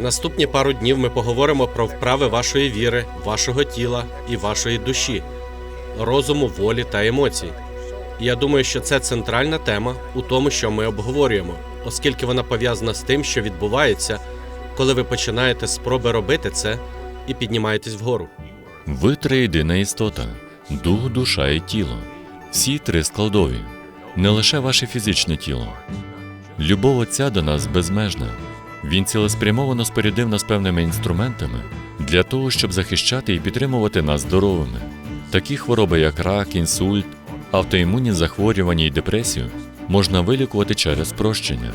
Наступні пару днів ми поговоримо про вправи вашої віри, вашого тіла і вашої душі, розуму, волі та емоцій. Я думаю, що це центральна тема у тому, що ми обговорюємо, оскільки вона пов'язана з тим, що відбувається, коли ви починаєте спроби робити це і піднімаєтесь вгору. Ви триєдина істота, дух, душа і тіло. Всі три складові, не лише ваше фізичне тіло. Любов Отця до нас безмежна. Він цілеспрямовано спорядив нас певними інструментами для того, щоб захищати і підтримувати нас здоровими. Такі хвороби, як рак, інсульт, автоімунні захворювання і депресію, можна вилікувати через прощення,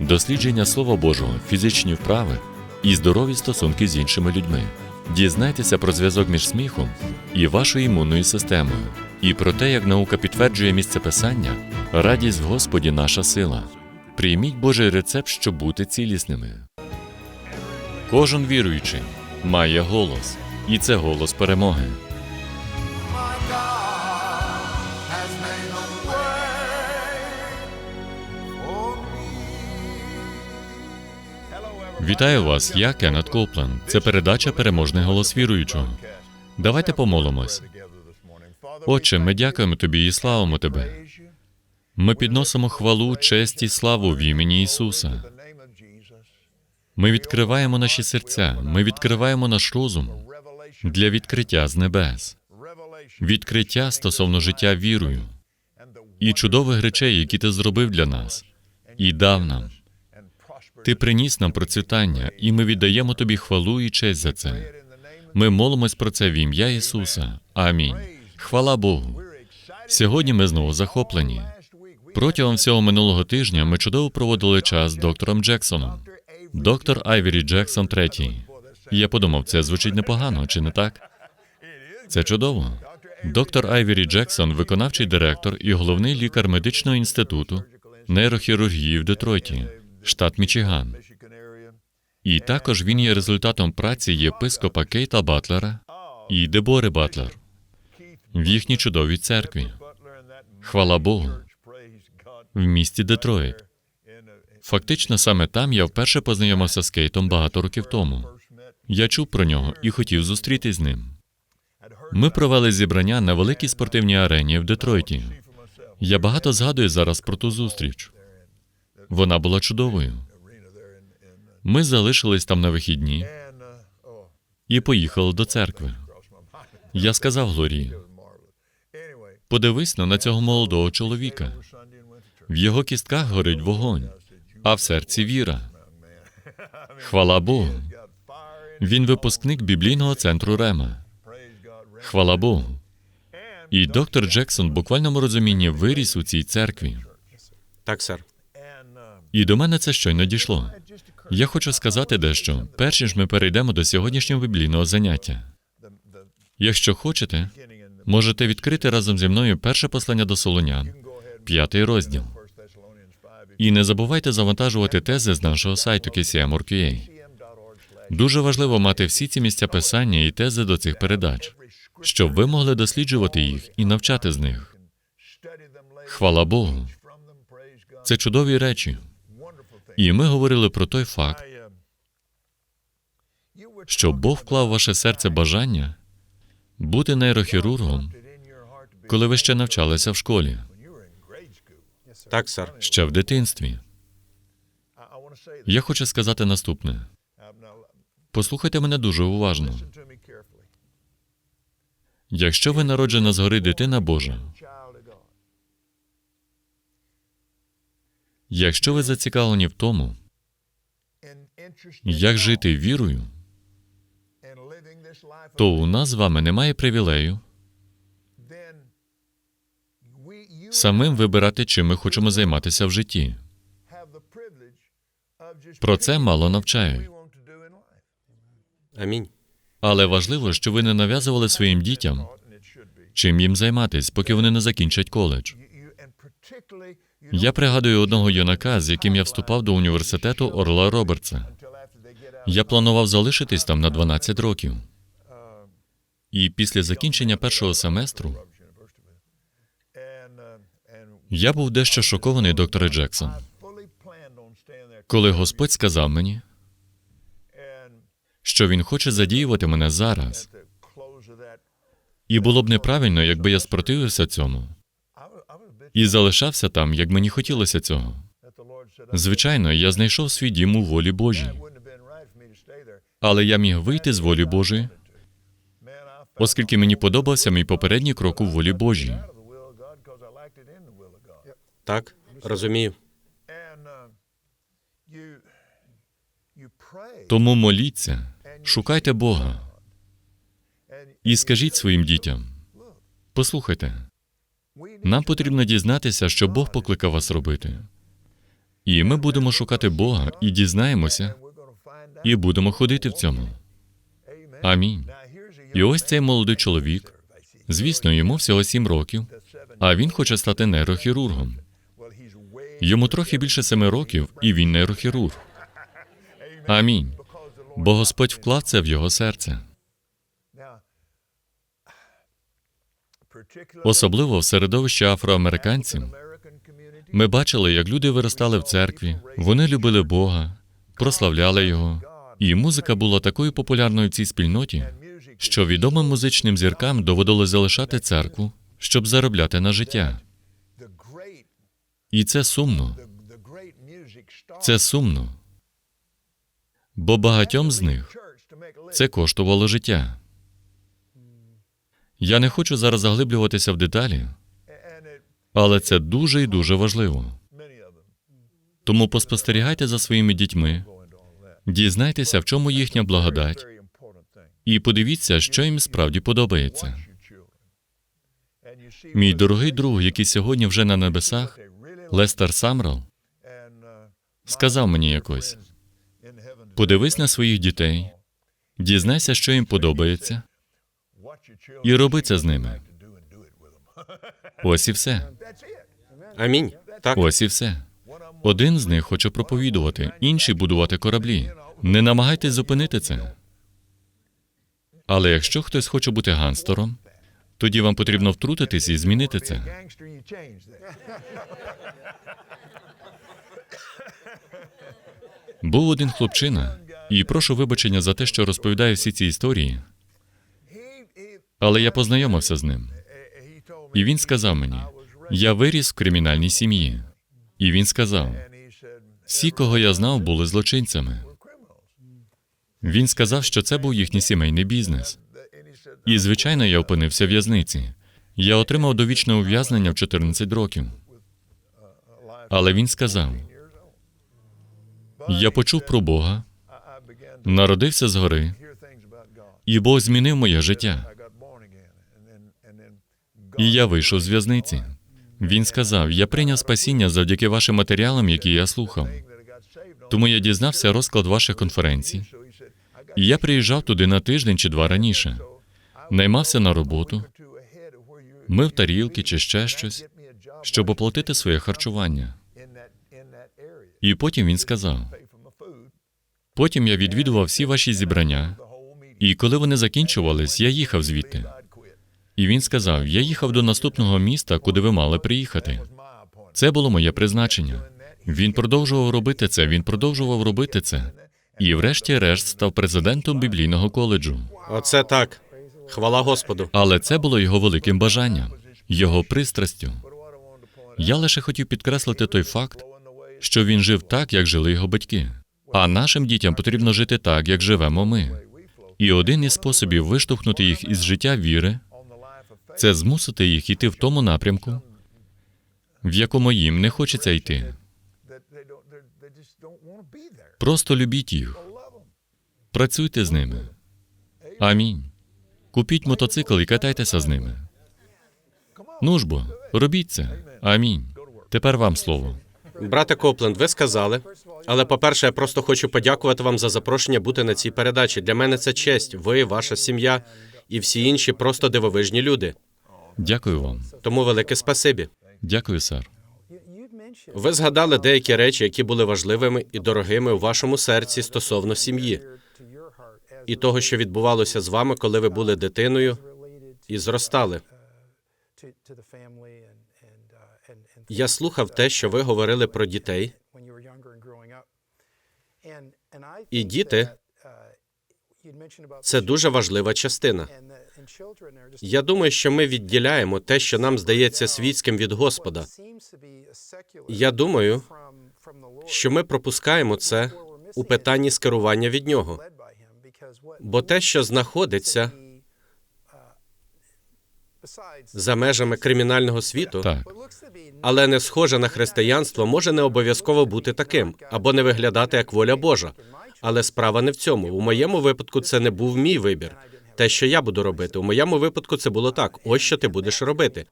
дослідження Слова Божого, фізичні вправи і здорові стосунки з іншими людьми. Дізнайтеся про зв'язок між сміхом і вашою імунною системою, і про те, як наука підтверджує місце писання, радість в Господі наша сила. Прийміть Божий рецепт, щоб бути цілісними. Кожен віруючий має голос, і це голос перемоги. Вітаю вас, я Кеннет Коплен. Це передача Переможний голос віруючого. Давайте помолимось. Отче, ми дякуємо тобі і славимо тебе. Ми підносимо хвалу, честь і славу в імені Ісуса. Ми відкриваємо наші серця, ми відкриваємо наш розум для відкриття з небес, відкриття стосовно життя вірою і чудових речей, які ти зробив для нас і дав нам. Ти приніс нам процвітання, і ми віддаємо тобі хвалу і честь за це. Ми молимось про це в ім'я Ісуса. Амінь. Хвала Богу. Сьогодні ми знову захоплені. Протягом всього минулого тижня ми чудово проводили час з доктором Джексоном. Доктор Айвері Джексон третій. Я подумав, це звучить непогано, чи не так? Це чудово. Доктор Айвері Джексон, виконавчий директор і головний лікар медичного інституту нейрохірургії в Детройті, штат Мічиган. І також він є результатом праці єпископа Кейта Батлера і Дебори Батлер в їхній чудовій церкві. Хвала Богу, в місті Детройт. Фактично, саме там я вперше познайомився з Кейтом багато років тому. Я чув про нього і хотів зустрітись з ним. Ми провели зібрання на великій спортивній арені в Детройті. Я багато згадую зараз про ту зустріч. Вона була чудовою. Ми залишились там на вихідні і поїхали до церкви. Я сказав Глорії, подивись на цього молодого чоловіка. В його кістках горить вогонь, а в серці віра. Хвала Богу. Він випускник біблійного центру Рема. Хвала Богу. І доктор Джексон в буквальному розумінні виріс у цій церкві. Так, сер. І до мене це щойно дійшло. Я хочу сказати дещо, перш ніж ми перейдемо до сьогоднішнього біблійного заняття. Якщо хочете, можете відкрити разом зі мною перше послання до Солонян, п'ятий розділ. І не забувайте завантажувати тези з нашого сайту KCM.org.ua. Дуже важливо мати всі ці місця писання і тези до цих передач, щоб ви могли досліджувати їх і навчати з них. Хвала Богу. Це чудові речі. І ми говорили про той факт, що Бог вклав в ваше серце бажання бути нейрохірургом, коли ви ще навчалися в школі, Так, сер. ще в дитинстві. Я хочу сказати наступне: послухайте мене дуже уважно. Якщо ви народжена згори дитина Божа, якщо ви зацікавлені в тому, як жити вірою, то у нас з вами немає привілею самим вибирати, чим ми хочемо займатися в житті. Про це мало навчають. Амінь. Але важливо, що ви не нав'язували своїм дітям, чим їм займатись, поки вони не закінчать коледж. Я пригадую одного юнака, з яким я вступав до університету Орла Робертса. Я планував залишитись там на 12 років. І після закінчення першого семестру я був дещо шокований, докторе Джексон, коли Господь сказав мені, що він хоче задіювати мене зараз. І було б неправильно, якби я спротивився цьому і залишався там, як мені хотілося цього. Звичайно, я знайшов свій дім у волі Божій, але я міг вийти з волі Божої, оскільки мені подобався мій попередній крок у волі Божій. Так, розумію. Uh. Тому моліться, шукайте Бога. І скажіть своїм дітям: послухайте, нам потрібно дізнатися, що Бог покликав вас робити. І ми будемо шукати Бога і дізнаємося, і будемо ходити в цьому. Амінь. І ось цей молодий чоловік, звісно, йому всього сім років, а він хоче стати нейрохірургом. Йому трохи більше семи років, і він нейрохірург. Амінь. Бо Господь вклав це в його серце. Особливо в середовищі афроамериканців. Ми бачили, як люди виростали в церкві, вони любили Бога, прославляли Його. І музика була такою популярною в цій спільноті, що відомим музичним зіркам доводилось залишати церкву, щоб заробляти на життя. І це сумно. Це сумно. Бо багатьом з них це коштувало життя. Я не хочу зараз заглиблюватися в деталі, але це дуже і дуже важливо. Тому поспостерігайте за своїми дітьми, дізнайтеся, в чому їхня благодать, і подивіться, що їм справді подобається. Мій дорогий друг, який сьогодні вже на небесах, Лестер Самрал, сказав мені якось: подивись на своїх дітей, дізнайся, що їм подобається, і роби це з ними. Ось і все. Амінь. Так, Ось і все. Один з них хоче проповідувати, інший будувати кораблі. Не намагайтесь зупинити це. Але якщо хтось хоче бути гангстером, тоді вам потрібно втрутитись і змінити це. Був один хлопчина, і прошу вибачення за те, що розповідаю всі ці історії, але я познайомився з ним. І він сказав мені: я виріс в кримінальній сім'ї. І він сказав: всі, кого я знав, були злочинцями. Він сказав, що це був їхній сімейний бізнес. І, звичайно, я опинився в в'язниці. Я отримав довічне ув'язнення в 14 років. Але він сказав: я почув про Бога, народився згори, і Бог змінив моє життя. І я вийшов з в'язниці. Він сказав: я прийняв спасіння завдяки вашим матеріалам, які я слухав. Тому я дізнався розклад ваших конференцій, і я приїжджав туди на тиждень чи два раніше. Наймався на роботу, мив тарілки чи ще щось, щоб оплатити своє харчування. І потім він сказав: потім я відвідував всі ваші зібрання, і коли вони закінчувались, я їхав звідти. І він сказав: Я їхав до наступного міста, куди ви мали приїхати. Це було моє призначення. Він продовжував робити це, він продовжував робити це. І, врешті-решт, став президентом біблійного коледжу. оце так. Хвала Господу. Але це було його великим бажанням, його пристрастю. Я лише хотів підкреслити той факт, що він жив так, як жили його батьки. А нашим дітям потрібно жити так, як живемо ми. І один із способів виштовхнути їх із життя віри це змусити їх йти в тому напрямку, в якому їм не хочеться йти. Просто любіть їх, працюйте з ними. Амінь. Купіть мотоцикл і катайтеся з ними. Ну ж бо, робіть це. Амінь. Тепер вам слово. Брате Копленд, ви сказали. Але, по-перше, я просто хочу подякувати вам за запрошення бути на цій передачі. Для мене це честь. Ви, ваша сім'я і всі інші просто дивовижні люди. Дякую вам. Тому велике спасибі. Дякую, сер. Ви згадали деякі речі, які були важливими і дорогими у вашому серці стосовно сім'ї і того, що відбувалося з вами, коли ви були дитиною і зростали. Я слухав те, що ви говорили про дітей, І діти Це дуже важлива частина. Я думаю, що ми відділяємо те, що нам здається світським від Господа. Я думаю, що ми пропускаємо це у питанні скерування від нього. Бо те, що знаходиться за межами кримінального світу, Так. але не схоже на християнство, може не обов'язково бути таким або не виглядати як воля Божа. Але справа не в цьому. У моєму випадку це не був мій вибір. Те, що я буду робити. У моєму випадку це було так: ось що ти будеш робити.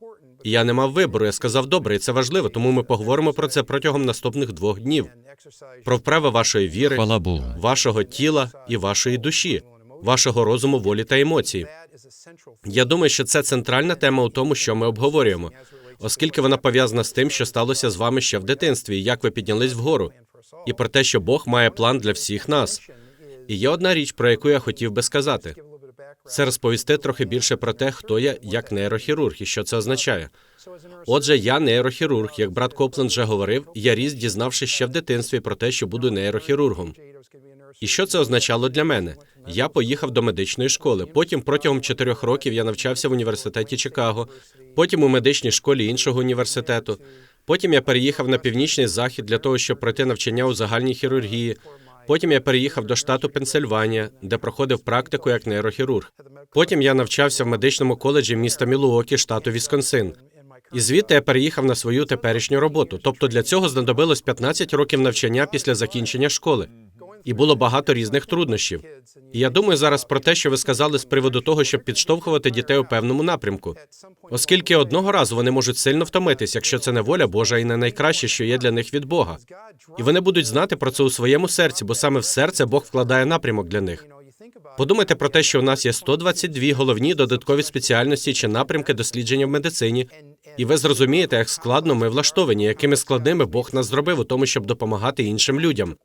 І я не мав вибору. Я сказав, добре, і це важливо, тому ми поговоримо про це протягом наступних двох днів. Про вправи вашої віри, Хвала Богу. вашого тіла і вашої душі, вашого розуму, волі та емоцій. Я думаю, що це центральна тема у тому, що ми обговорюємо, оскільки вона пов'язана з тим, що сталося з вами ще в дитинстві, і як ви піднялись вгору, і про те, що Бог має план для всіх нас. І є одна річ, про яку я хотів би сказати. Це розповісти трохи більше про те, хто я як нейрохірург і що це означає. Отже, я нейрохірург. Як брат Копленд вже говорив, я ріс, дізнавшись ще в дитинстві про те, що буду нейрохірургом. І що це означало для мене? Я поїхав до медичної школи. Потім протягом чотирьох років я навчався в університеті Чикаго, потім у медичній школі іншого університету. Потім я переїхав на північний захід для того, щоб пройти навчання у загальній хірургії. Потім я переїхав до штату Пенсильванія, де проходив практику як нейрохірург. Потім я навчався в медичному коледжі міста Мілуокі, штату Вісконсин. І звідти я переїхав на свою теперішню роботу. Тобто для цього знадобилось 15 років навчання після закінчення школи. І було багато різних труднощів. І я думаю зараз про те, що ви сказали з приводу того, щоб підштовхувати дітей у певному напрямку, оскільки одного разу вони можуть сильно втомитись, якщо це не воля Божа і не найкраще, що є для них від Бога. І вони будуть знати про це у своєму серці, бо саме в серце Бог вкладає напрямок для них. Подумайте про те, що у нас є 122 головні додаткові спеціальності чи напрямки дослідження в медицині, і ви зрозумієте, як складно ми влаштовані, якими складними Бог нас зробив у тому, щоб допомагати іншим людям.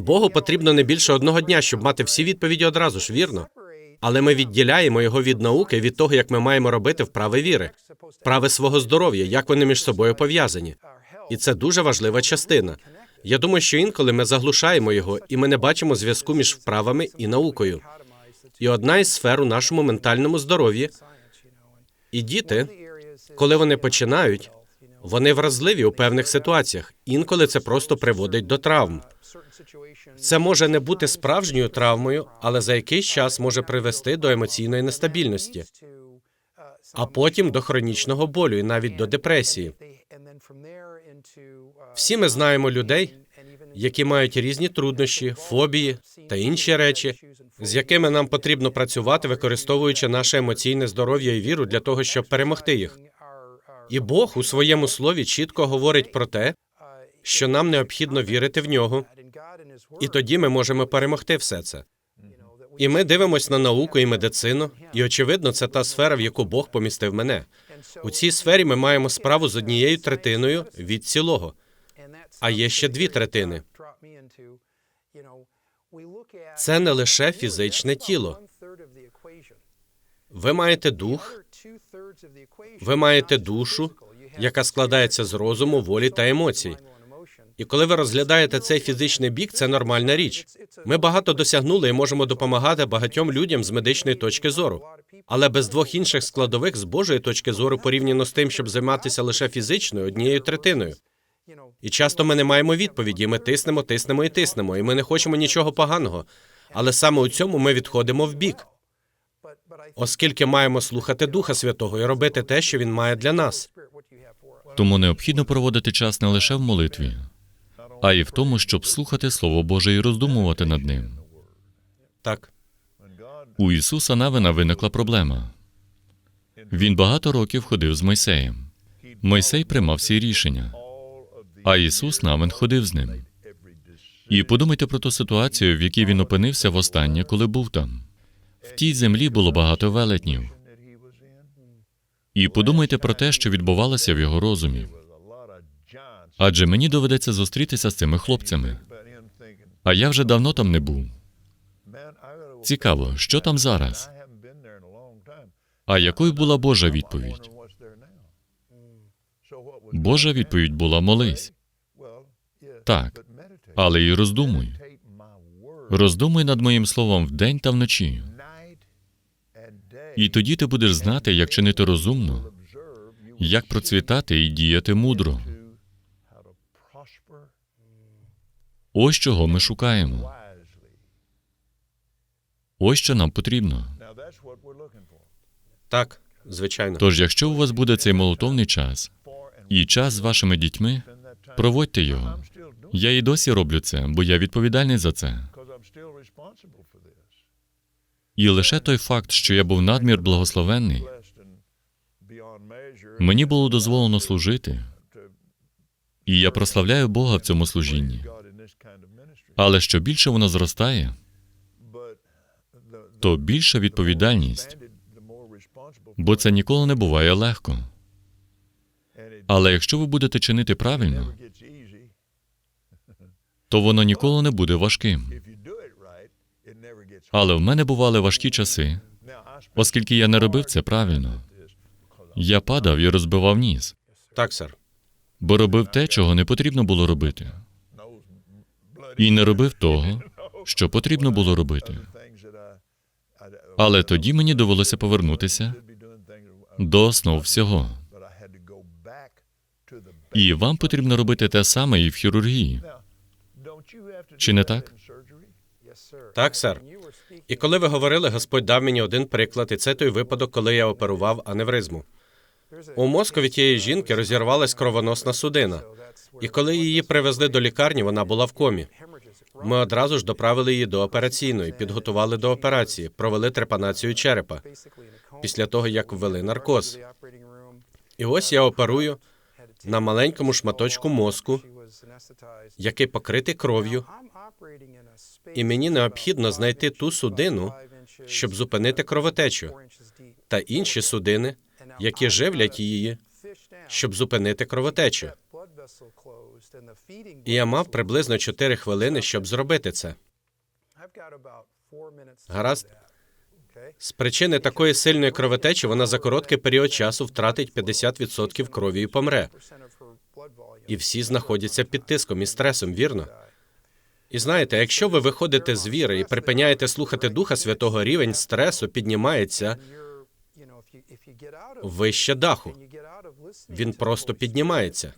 Богу потрібно не більше одного дня, щоб мати всі відповіді одразу ж, вірно? Але ми відділяємо його від науки, від того, як ми маємо робити вправи віри, вправи свого здоров'я, як вони між собою пов'язані. І це дуже важлива частина. Я думаю, що інколи ми заглушаємо його, і ми не бачимо зв'язку між вправами і наукою. І одна із сфер у нашому ментальному здоров'ї і діти, коли вони починають, вони вразливі у певних ситуаціях. Інколи це просто приводить до травм. Це може не бути справжньою травмою, але за якийсь час може привести до емоційної нестабільності, а потім до хронічного болю і навіть до депресії. Всі ми знаємо людей, які мають різні труднощі, фобії та інші речі, з якими нам потрібно працювати, використовуючи наше емоційне здоров'я і віру для того, щоб перемогти їх. І Бог у своєму слові чітко говорить про те, що нам необхідно вірити в нього, і тоді ми можемо перемогти все це. І ми дивимось на науку і медицину, і очевидно, це та сфера, в яку Бог помістив мене. У цій сфері ми маємо справу з однією третиною від цілого. А є ще дві третини. Це не лише фізичне тіло. Ви маєте дух, ви маєте душу, яка складається з розуму, волі та емоцій. І коли ви розглядаєте цей фізичний бік, це нормальна річ. Ми багато досягнули і можемо допомагати багатьом людям з медичної точки зору. Але без двох інших складових з Божої точки зору порівняно з тим, щоб займатися лише фізичною однією третиною. І часто ми не маємо відповіді. Ми тиснемо, тиснемо і тиснемо, і ми не хочемо нічого поганого. Але саме у цьому ми відходимо в бік, оскільки маємо слухати Духа Святого і робити те, що він має для нас. Тому необхідно проводити час не лише в молитві, а й в тому, щоб слухати Слово Боже і роздумувати над ним. Так, У Ісуса Навина виникла проблема. Він багато років ходив з Мойсеєм. Мойсей приймав всі рішення, а Ісус Навин ходив з ним. І подумайте про ту ситуацію, в якій він опинився востаннє, коли був там. В тій землі було багато велетнів. І подумайте про те, що відбувалося в його розумі. Адже мені доведеться зустрітися з цими хлопцями. А я вже давно там не був. Цікаво, що там зараз? А якою була Божа відповідь? Божа відповідь була молись. Так, але і роздумуй. Роздумуй над моїм словом вдень та вночі. І тоді ти будеш знати, як чинити розумно, як процвітати і діяти мудро. Ось чого ми шукаємо. Ось що нам потрібно. Так, звичайно. Тож, якщо у вас буде цей молитовний час і час з вашими дітьми, проводьте його. Я і досі роблю це, бо я відповідальний за це. І лише той факт, що я був надмір благословенний, мені було дозволено служити, і я прославляю Бога в цьому служінні. Але що більше воно зростає, то більша відповідальність, бо це ніколи не буває легко. Але якщо ви будете чинити правильно, то воно ніколи не буде важким. Але в мене бували важкі часи, оскільки я не робив це правильно. Я падав і розбивав ніс, Так, сер. бо робив те, чого не потрібно було робити, і не робив того, що потрібно було робити. Але тоді мені довелося повернутися до основ всього. І вам потрібно робити те саме і в хірургії. Чи не так? Так, сер. І коли ви говорили, Господь дав мені один приклад, і це той випадок, коли я оперував аневризму. У мозкові тієї жінки розірвалась кровоносна судина. І коли її привезли до лікарні, вона була в комі. Ми одразу ж доправили її до операційної, підготували до операції, провели трепанацію черепа після того, як ввели наркоз. І ось я оперую на маленькому шматочку мозку, який покритий кров'ю, і мені необхідно знайти ту судину, щоб зупинити кровотечу, та інші судини, які живлять її, щоб зупинити кровотечу. І я мав приблизно 4 хвилини, щоб зробити це. Гаразд. З причини такої сильної кровотечі вона за короткий період часу втратить 50% крові і помре. І всі знаходяться під тиском і стресом, вірно? І знаєте, якщо ви виходите з віри і припиняєте слухати Духа Святого, рівень стресу піднімається вище даху. Він просто піднімається.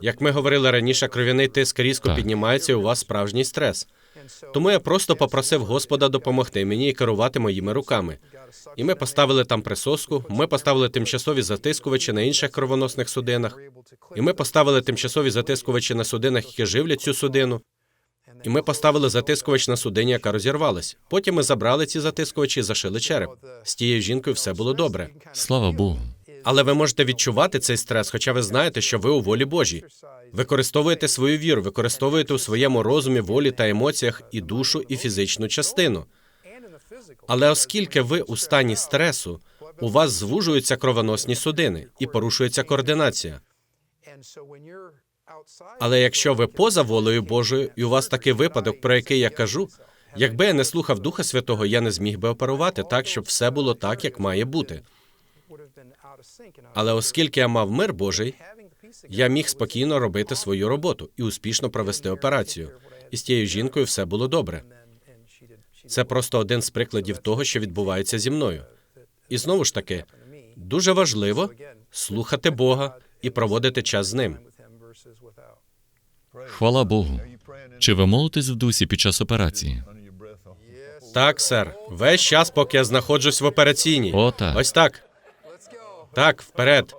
Як ми говорили раніше, кров'яний тиск різко Так. піднімається, і у вас справжній стрес. Тому я просто попросив Господа допомогти мені і керувати моїми руками. І ми поставили там присоску, ми поставили тимчасові затискувачі на інших кровоносних судинах, і ми поставили тимчасові затискувачі на судинах, які живлять цю судину. І ми поставили затискувач на судині, яка розірвалась. Потім ми забрали ці затискувачі і зашили череп. З тією жінкою все було добре. Слава Богу. Але ви можете відчувати цей стрес, хоча ви знаєте, що ви у волі Божій. Використовуєте свою віру, використовуєте у своєму розумі, волі та емоціях і душу, і фізичну частину. Але оскільки ви у стані стресу, у вас звужуються кровоносні судини і порушується координація. Але якщо ви поза волею Божою, і у вас такий випадок, про який я кажу, якби я не слухав Духа Святого, я не зміг би оперувати так, щоб все було так, як має бути. Але оскільки я мав мир Божий, я міг спокійно робити свою роботу і успішно провести операцію. І з тією жінкою все було добре. Це просто один з прикладів того, що відбувається зі мною. І знову ж таки, дуже важливо слухати Бога і проводити час з ним. Хвала Богу. Чи ви молитесь в дусі під час операції? Так, сер, весь час, поки я знаходжусь в операційній. О, так. Ось так. Так, вперед.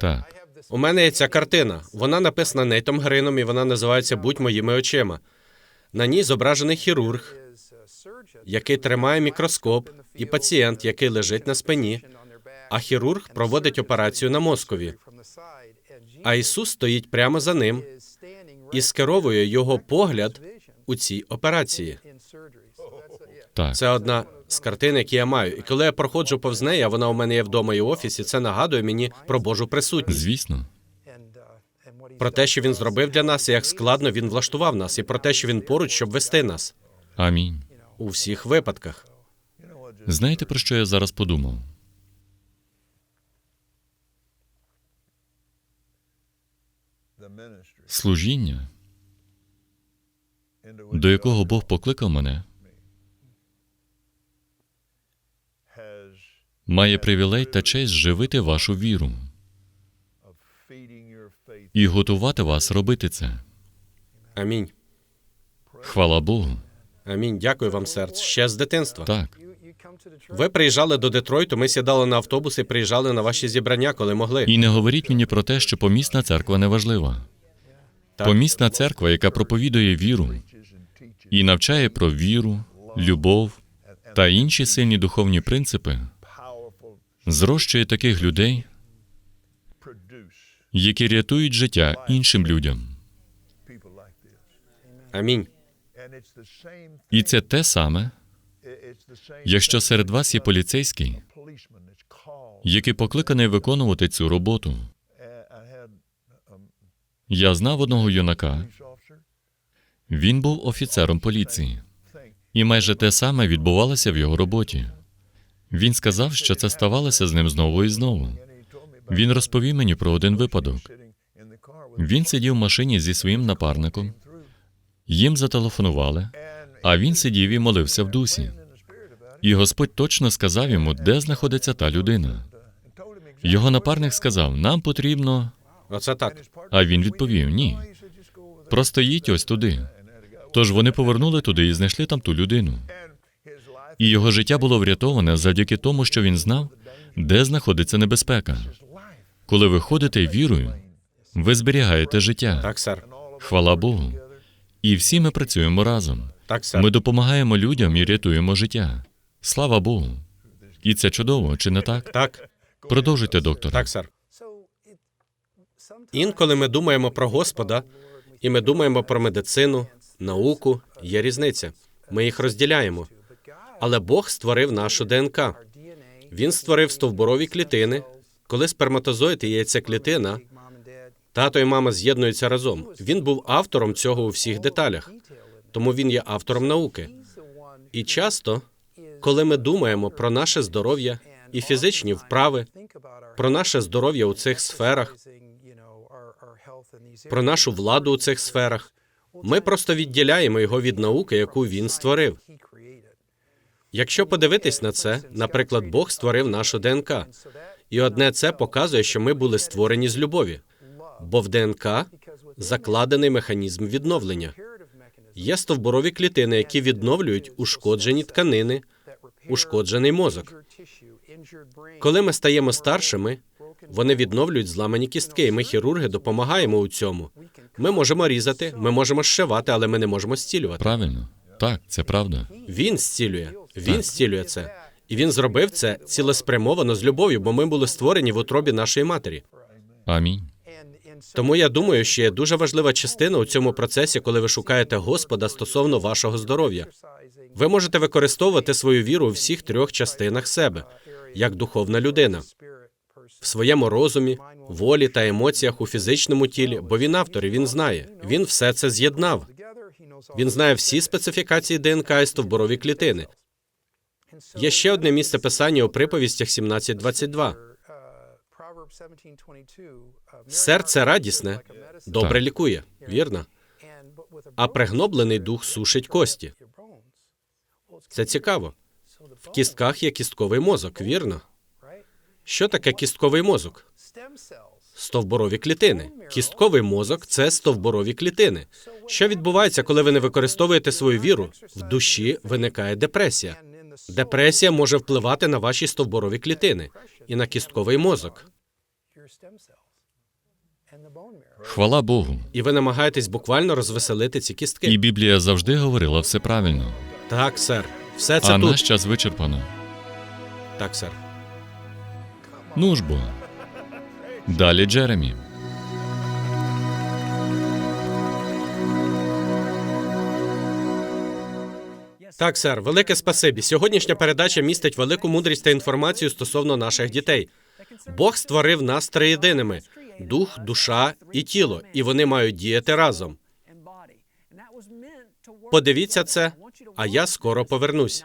Так. У мене є ця картина. Вона написана Нейтом Грином, і вона називається Будь моїми очима. На ній зображений хірург, який тримає мікроскоп, і пацієнт, який лежить на спині. А хірург проводить операцію на мозкові. А Ісус стоїть прямо за ним і скеровує його погляд у цій операції. Так. Це одна з картин, які я маю. І коли я проходжу повз неї, а вона у мене є вдома і в офісі, це нагадує мені про Божу присутність. Звісно. Про те, що він зробив для нас, і як складно він влаштував нас, і про те, що він поруч, щоб вести нас Амінь. у всіх випадках. Знаєте, про що я зараз подумав? Служіння до якого Бог покликав мене, має привілей та честь живити вашу віру і готувати вас робити це. Амінь. Хвала Богу. Амінь. Дякую вам, сер. Ще з дитинства. Так. Ви приїжджали до Детройту, ми сідали на автобус і приїжджали на ваші зібрання, коли могли. І не говоріть мені про те, що помісна церква не важлива. Так. Помісна церква, яка проповідує віру і навчає про віру, любов та інші сильні духовні принципи, зрощує таких людей, які рятують життя іншим людям. Амінь. І це те саме, якщо серед вас є поліцейський, який покликаний виконувати цю роботу. Я знав одного юнака, він був офіцером поліції, і майже те саме відбувалося в його роботі. Він сказав, що це ставалося з ним знову і знову. Він розповів мені про один випадок. Він сидів в машині зі своїм напарником, їм зателефонували, а він сидів і молився в дусі. І Господь точно сказав йому, де знаходиться та людина. Його напарник сказав: Нам потрібно. Оце так. А він відповів: Ні. Просто їдь ось туди. Тож вони повернули туди і знайшли там ту людину. І його життя було врятоване завдяки тому, що він знав, де знаходиться небезпека. Коли ви ходите вірою, ви зберігаєте життя. Так, сер. Хвала Богу. І всі ми працюємо разом. Так, сер. Ми допомагаємо людям і рятуємо життя. Слава Богу. І це чудово, чи не так? Так, Продовжуйте, доктор. так, сер. Інколи ми думаємо про Господа, і ми думаємо про медицину, науку. Є різниця. Ми їх розділяємо. Але Бог створив нашу ДНК. Він створив стовбурові клітини. Коли сперматозоїд і яйцеклітина, тато і мама з'єднуються разом. Він був автором цього у всіх деталях, тому він є автором науки. І часто, коли ми думаємо про наше здоров'я і фізичні вправи, про наше здоров'я у цих сферах, про нашу владу у цих сферах, ми просто відділяємо його від науки, яку він створив. Якщо подивитись на це, наприклад, Бог створив нашу ДНК, і одне це показує, що ми були створені з любові, бо в ДНК закладений механізм відновлення. Є стовбурові клітини, які відновлюють ушкоджені тканини, ушкоджений мозок. Коли ми стаємо старшими, вони відновлюють зламані кістки, і ми, хірурги, допомагаємо у цьому. Ми можемо різати, ми можемо зшивати, але ми не можемо зцілювати. Правильно. Так, це правда. Він зцілює, він зцілює це. І він зробив це цілеспрямовано з любов'ю, бо ми були створені в утробі нашої матері. Амінь. Тому я думаю, що є дуже важлива частина у цьому процесі, коли ви шукаєте Господа стосовно вашого здоров'я. Ви можете використовувати свою віру у всіх трьох частинах себе, як духовна людина, в своєму розумі, волі та емоціях у фізичному тілі, бо він автор, і він знає. Він все це з'єднав. Він знає всі специфікації ДНК і стовбурові клітини. Є ще одне місце писання у приповістях 17.22. Серце радісне, добре Так. лікує, вірно? А пригноблений дух сушить кості. Це цікаво. В кістках є кістковий мозок, вірно? Що таке кістковий мозок? Стовбурові клітини. Кістковий мозок це стовбурові клітини. Що відбувається, коли ви не використовуєте свою віру? В душі виникає депресія. Депресія може впливати на ваші стовбурові клітини і на кістковий мозок. Хвала Богу. І ви намагаєтесь буквально розвеселити ці кістки. І Біблія завжди говорила все правильно. Так, сер. Все це А тут. наш час вичерпано. Так, сер. Ну ж бо. Далі Джеремі. Так, сер, велике спасибі. Сьогоднішня передача містить велику мудрість та інформацію стосовно наших дітей. Бог створив нас триєдиними: дух, душа і тіло, і вони мають діяти разом. Подивіться це, а я скоро повернусь.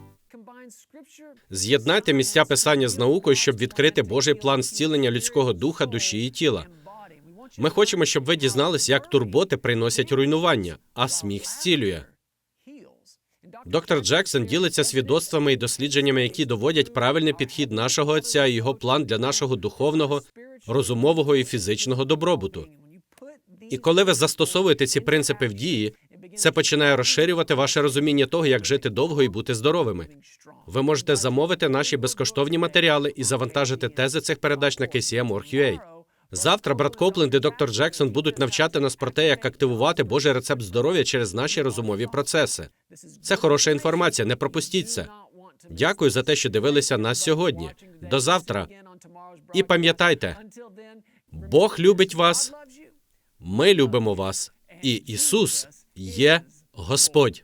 З'єднайте місця писання з наукою, щоб відкрити Божий план зцілення людського духа, душі і тіла. Ми хочемо, щоб ви дізнались, як турботи приносять руйнування, а сміх зцілює. Доктор Джексон ділиться свідоцтвами і дослідженнями, які доводять правильний підхід нашого отця і його план для нашого духовного, розумового і фізичного добробуту. І коли ви застосовуєте ці принципи в дії, це починає розширювати ваше розуміння того, як жити довго і бути здоровими. Ви можете замовити наші безкоштовні матеріали і завантажити тези цих передач на KCM.org.ua. Завтра брат Копленд і доктор Джексон будуть навчати нас про те, як активувати Божий рецепт здоров'я через наші розумові процеси. Це хороша інформація. Не пропустіть це. Дякую за те, що дивилися нас сьогодні. До завтра. І пам'ятайте, Бог любить вас, ми любимо вас, і Ісус є Господь.